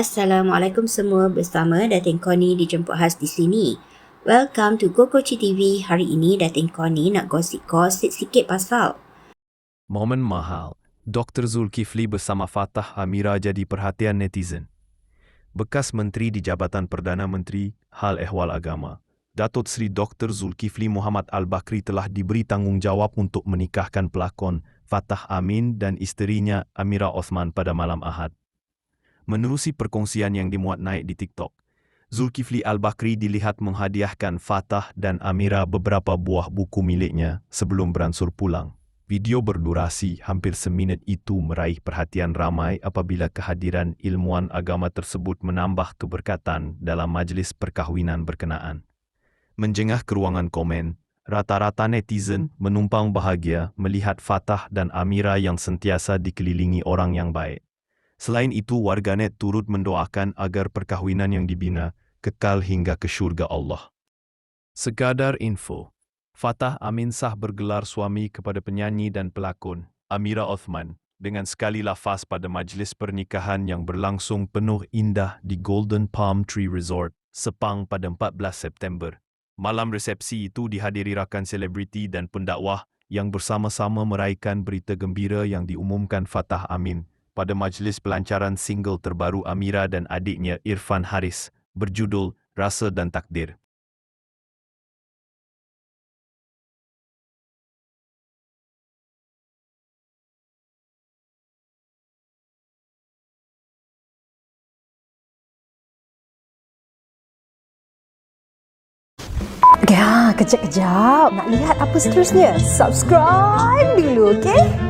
Assalamualaikum semua bersama Datin Koni dijemput khas di sini. Welcome to Gokochi TV. Hari ini Datin Koni nak gosip-gosip sikit pasal Momen mahal. Dr. Zulkifli bersama Fatah Amira jadi perhatian netizen. Bekas Menteri di Jabatan Perdana Menteri Hal Ehwal Agama, Datuk Seri Dr. Zulkifli Muhammad Al-Bakri telah diberi tanggungjawab untuk menikahkan pelakon Fatah Amin dan isterinya Amira Osman pada malam Ahad. Menerusi perkongsian yang dimuat naik di TikTok, Zulkifli Al-Bakri dilihat menghadiahkan Fatah dan Amira beberapa buah buku miliknya sebelum beransur pulang. Video berdurasi hampir seminit itu meraih perhatian ramai apabila kehadiran ilmuwan agama tersebut menambah keberkatan dalam majlis perkahwinan berkenaan. Menjengah ke ruangan komen, rata-rata netizen menumpang bahagia melihat Fatah dan Amira yang sentiasa dikelilingi orang yang baik. Selain itu, warganet turut mendoakan agar perkahwinan yang dibina kekal hingga ke syurga Allah. Sekadar info, Fatah Amin sah bergelar suami kepada penyanyi dan pelakon Amira Othman dengan sekali lafaz pada majlis pernikahan yang berlangsung penuh indah di Golden Palm Tree Resort, Sepang pada 14 September. Malam resepsi itu dihadiri rakan selebriti dan pendakwah yang bersama-sama meraihkan berita gembira yang diumumkan Fatah Amin pada majlis pelancaran single terbaru Amira dan adiknya Irfan Haris berjudul Rasa dan Takdir. Ya, kejap-kejap. Nak lihat apa seterusnya? Subscribe dulu, okey?